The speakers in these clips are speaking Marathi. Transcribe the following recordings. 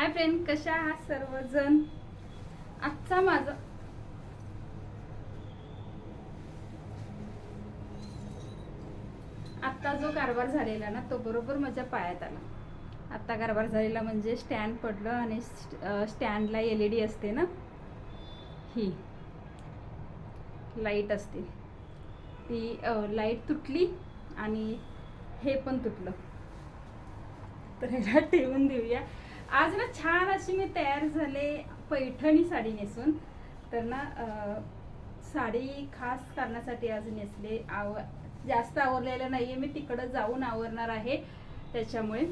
हाय फ्रेंड कशा आहात सर्वजण? आजचा माझा आत्ता जो कारभार झालेला ना तो बरोबर माझ्या पायात आला. आत्ता कारभार झालेला म्हणजे स्टँड पडलं आणि स्टँडला एल ई डी असते ना? ही. लाइट असते. ती लाइट तुटली आणि हे पण तुटलं. तर ह्याला ठेवून देऊया. आज ना छान अशी मी तयार झाले पैठणी साडी नेसून. तर ना साडी खास करण्यासाठी आज नेसले. आव जास्त आवरलेलं नाहीये मी तिकडं जाऊन आवरणार आहे त्याच्यामुळे.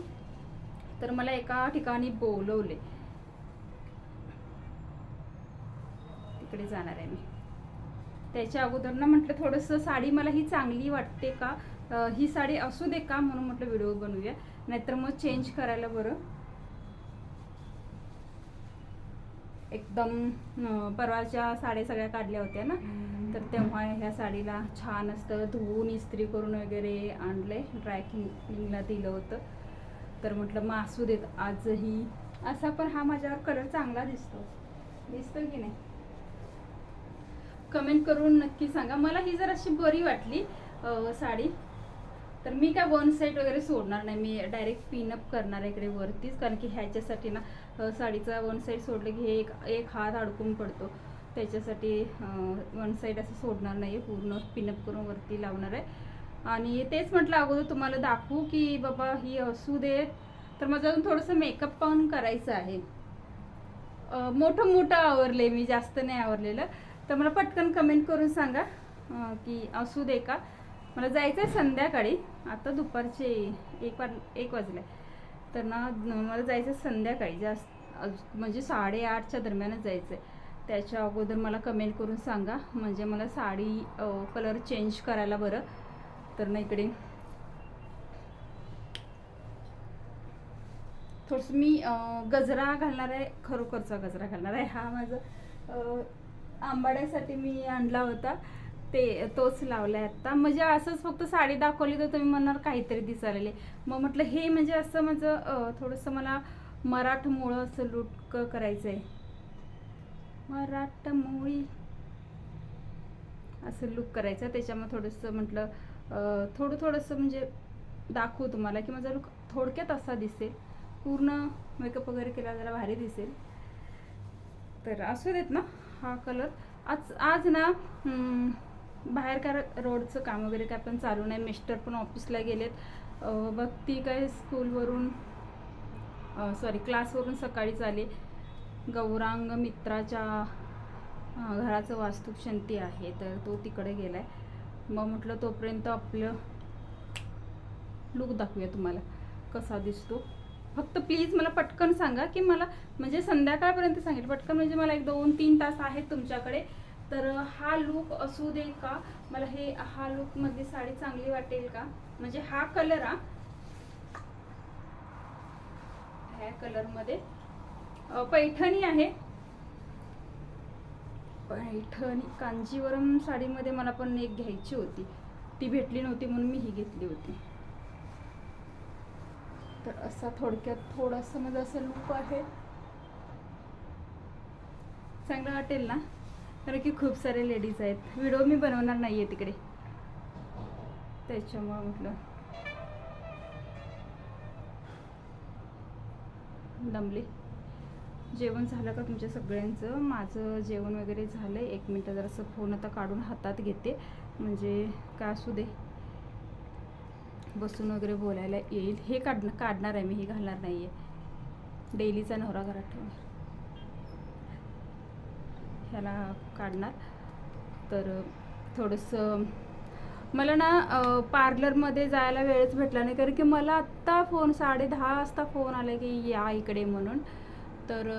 तर मला एका ठिकाणी बोलवले. तिकडे जाणार आहे मी. त्याच्या अगोदर ना म्हटलं थोडंसं साडी मला ही चांगली वाटते का? ही साडी असू दे का? म्हणून म्हटलं व्हिडिओ बनवूया. नाहीतर मग चेंज करायला बरं. एकदम परवाच्या साड्या सगळ्या काढल्या होत्या ना. तर तेव्हा ह्या साडीला छान असतं धुवून इस्त्री करून वगैरे आणले ड्राय क्लिनिंगला दिलं होतं. तर म्हटलं मग असू देत आजही. असा पण हा माझ्यावर कलर चांगला दिसतो. दिसतो की नाही? कमेंट करून नक्की सांगा. मला ही जर अशी बरी वाटली साडी. तर मी काय वन साईड वगैरे सोडणार नाही. मी डायरेक्ट पिनअप करणार आहे इकडे वरतीच. कारण की ह्याच्यासाठी ना साडीचा वन साईड सोडलं की हे एक एक हात अडकून पडतो. त्याच्यासाठी वन साईड असं सोडणार नाही आहे पूर्ण पिनअप करून वरती लावणार आहे. आणि तेच म्हटलं अगोदर तुम्हाला दाखवू की बाबा ही असू देत तर माझं अजून थोडंसं मेकअप पण करायचं आहे. मोठं मोठं आवरले मी. जास्त नाही आवरलेलं. तर मला पटकन कमेंट करून सांगा की असू दे का? मला जायचं आहे संध्याकाळी. आता दुपारचे एक वाज एक वाजले. तर ना मला जायचं आहे संध्याकाळी. जास्त म्हणजे साडेआठच्या दरम्यानच जायचं आहे त्याच्या अगोदर मला कमेंट करून सांगा. म्हणजे मला साडी कलर चेंज करायला बरं. तर ना इकडे. थोडंसं मी गजरा घालणार आहे. खरोखरचा गजरा घालणार आहे. हा माझा आंबाड्यासाठी मी आणला होता. ते तोच लावलाय आता. म्हणजे असंच फक्त साडी दाखवली तर तुम्ही म्हणणार काहीतरी दिसायला मग म्हटलं हे म्हणजे असं माझं थोडंसं मला मराठमोळं असं लुटक करायचं आहे मराठमोळी. असं लुक करायचं त्याच्यामुळे थोडंसं म्हटलं थोडं थोडंसं म्हणजे दाखवू तुम्हाला की माझा लुक थोडक्यात असा दिसेल. पूर्ण मेकअप वगैरे केला जरा भारी दिसेल. तर असू देत ना हा कलर आज आज ना बाहेर काय रोडचं काम वगैरे काय पण चालू नाही. मिस्टर पण ऑफिसला गेलेत. अं, बघ ती काय स्कूलवरून सॉरी क्लासवरून सकाळीच आले गौरांग मित्राच्या घराचं वास्तूक शांती आहे तर तो तिकडे गेला आहे मग म्हटलं तोपर्यंत आपलं लुक दाखवूया तुम्हाला. कसा दिसतो. फक्त प्लीज मला पटकन सांगा की मला म्हणजे संध्याकाळपर्यंत सांगेल पटकन म्हणजे मला एक दोन तीन तास आहेत तुमच्याकडे. तर हा लुक असू दे का? मला हे हा लुकमध्ये साडी चांगली वाटेल का? म्हणजे हा कलर हा. ह्या कलरमध्ये. पैठणी आहे. पैठणी कांजीवरम साडीमध्ये मला पण एक घ्यायची होती. ती भेटली नव्हती म्हणून मी ही घेतली होती. तर असा थोडक्यात थोडंसं माझं असं लुक आहे. चांगलं वाटेल ना? कारण की खूप सारे लेडीज आहेत. व्हिडिओ मी बनवणार नाही आहे तिकडे. त्याच्यामुळं म्हटलं. दमले. जेवण झालं का तुमच्या सगळ्यांचं? माझं जेवण वगैरे झालं एक मिनटं जरासं फोन आता काढून हातात घेते. म्हणजे काय असू दे. बसून वगैरे बोलायला येईल. हे काढ काढणार आहे मी हे घालणार नाही आहे डेलीचा नवरा घरात ठेवणार ह्याला काढणार. तर थोडंसं मला ना पार्लरमध्ये जायला वेळच भेटला नाही. कारण की मला आत्ता फोन साडे दहा वाजता फोन आला की या इकडे म्हणून. तर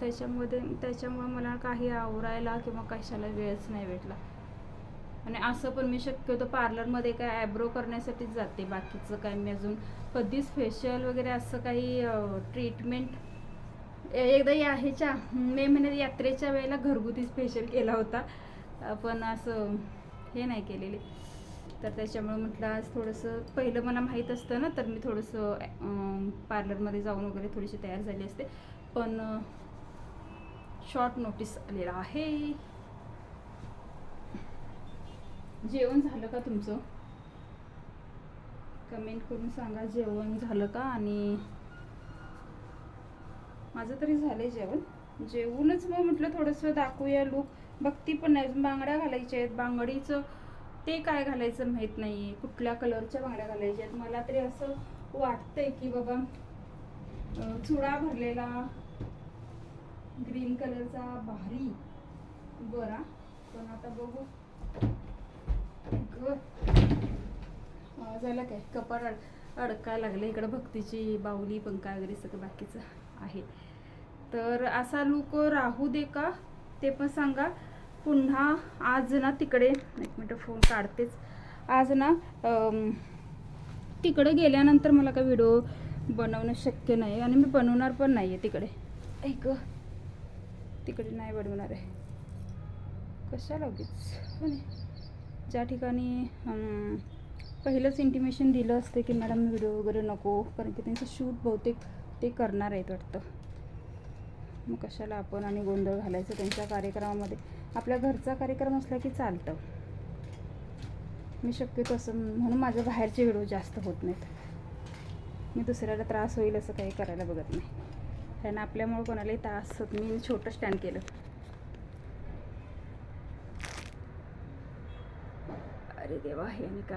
त्याच्यामध्ये त्याच्यामुळे मला काही आवरायला किंवा कशाला वेळच नाही भेटला. आणि असं पण मी शक्यतो पार्लरमध्ये काय ॲब्रो करण्यासाठीच जाते. बाकीचं काय मी अजून कधीच फेशियल वगैरे असं काही ट्रीटमेंट एकदा या ह्याच्या मे महिन्यात यात्रेच्या वेळेला घरगुती स्पेशल केला होता. पण असं हे नाही केलेले. तर त्याच्यामुळे म्हटलं आज थोडंसं पहिलं मला माहीत असतं ना तर मी थोडंसं पार्लरमध्ये जाऊन वगैरे थोडीशी तयार झाली असते. पण शॉर्ट नोटीस आलेला आहे. जेवण झालं का तुमचं? कमेंट करून सांगा जेवण झालं का? आणि माझं तरी झालंय जेवण. जेवूनच मग म्हटलं थोडंसं दाखवूया लुक बघती पण नाही बांगड्या घालायच्या आहेत. बांगडीचं ते काय घालायचं माहीत नाही कुठल्या कलरच्या बांगड्या घालायच्या आहेत? मला तरी असं वाटतंय की बाबा चुडा भरलेला ग्रीन कलरचा भारी. बरा. पण आता बघू. झालं काय? कपाळ अड अडकायला लागलं इकडं भक्तीची बाहुली पंखा वगैरे सगळं बाकीचं आहे. तर असा लुक राहू दे का? ते पण सांगा. पुन्हा आज ना तिकडे एक मिनटं फोन काढतेच. आज ना तिकडे गेल्यानंतर मला काय व्हिडिओ बनवणं शक्य नाही आणि मी बनवणार पण नाही आहे तिकडे ऐक तिकडे नाही बनवणार आहे. कशाला उगीच? हो ज्या ठिकाणी पहिलंच इंटिमेशन दिलं असते की मॅडम व्हिडिओ वगैरे नको. कारण की त्यांचं शूट बहुतेक ते करणार आहेत वाटतं. मग कशाला आपण आणि गोंधळ घालायचं त्यांच्या कार्यक्रमामध्ये? आपल्या घरचा कार्यक्रम असला की चालतं. मी शक्यतो असं म्हणून माझं बाहेरचे व्हिडिओ जास्त होत नाहीत. मी दुसऱ्याला त्रास होईल असं काही करायला बघत नाही. कारण आपल्यामुळं कोणालाही त्रास होत मी छोटं स्टँड केलं. अरे देवा हे आणि का